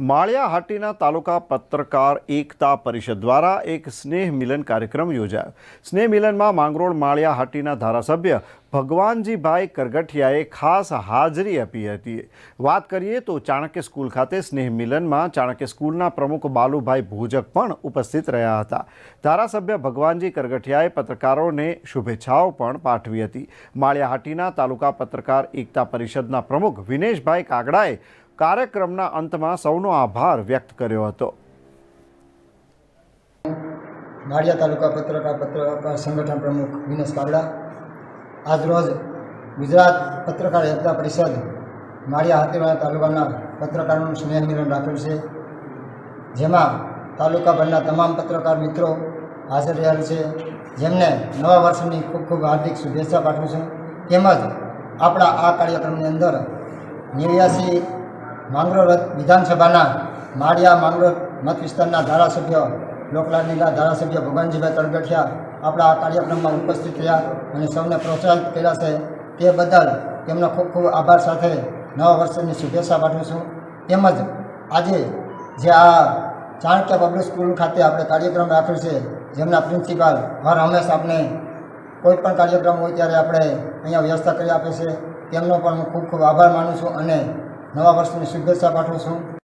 માળિયા હાટીના તાલુકા પત્રકાર એકતા પરિષદ દ્વારા એક સ્નેહ મિલન કાર્યક્રમ યોજાયો. સ્નેહ મિલનમાં માંગરોળ માળિયાહાટીના ધારાસભ્ય ભગવાનજીભાઈ કરગઠિયાએ ખાસ હાજરી આપી હતી. વાત કરીએ તો ચાણક્ય સ્કૂલ ખાતે સ્નેહ મિલનમાં ચાણક્ય સ્કૂલના પ્રમુખ બાલુભાઈ ભોજક પણ ઉપસ્થિત રહ્યા હતા. ધારાસભ્ય ભગવાનજી કરગઠિયાએ પત્રકારોને શુભેચ્છાઓ પણ પાઠવી હતી. માળિયાહાટીના તાલુકા પત્રકાર એકતા પરિષદના પ્રમુખ વિનેશભાઈ કાગડાએ કાર્યક્રમના અંતમાં સૌનો આભાર વ્યક્ત કર્યો હતો. માળિયા તાલુકા પત્રકાર પત્રકાર સંગઠન પ્રમુખ વિનેશ કાગડા, આજરોજ ગુજરાત પત્રકાર એકતા પરિષદ માળિયા હાથીવાડા તાલુકાના પત્રકારોનું સ્નેહ મિલન રાખેલ છે. જેમાં તાલુકાભરના તમામ પત્રકાર મિત્રો હાજર રહ્યા છે. જેમને નવા વર્ષની ખૂબ ખૂબ હાર્દિક શુભેચ્છા પાઠવું છું. તેમજ આપણા આ કાર્યક્રમની અંદર નેવ્યાસી માંગરોળ વિધાનસભાના માળિયા માંગરોળ મત વિસ્તારના ધારાસભ્ય લોકલાલીલા ધારાસભ્ય ભગવાનજીભાઈ તળગઠિયા આપણા આ કાર્યક્રમમાં ઉપસ્થિત રહ્યા અને સૌને પ્રોત્સાહિત કર્યા છે. તે બદલ તેમનો ખૂબ ખૂબ આભાર સાથે નવા વર્ષની શુભેચ્છા પાઠવું છું. તેમજ આજે જે આ ચાણક્ય પબ્લિક સ્કૂલ ખાતે આપણે કાર્યક્રમ રાખ્યો છે, જેમના પ્રિન્સિપાલ હર હંમેશા આપણે કોઈ પણ કાર્યક્રમ હોય ત્યારે આપણે અહીંયા વ્યવસ્થા કરી આપે છે. તેમનો પણ હું ખૂબ ખૂબ આભાર માનું છું અને નવા વર્ષની શુભેચ્છા પાઠવું છું.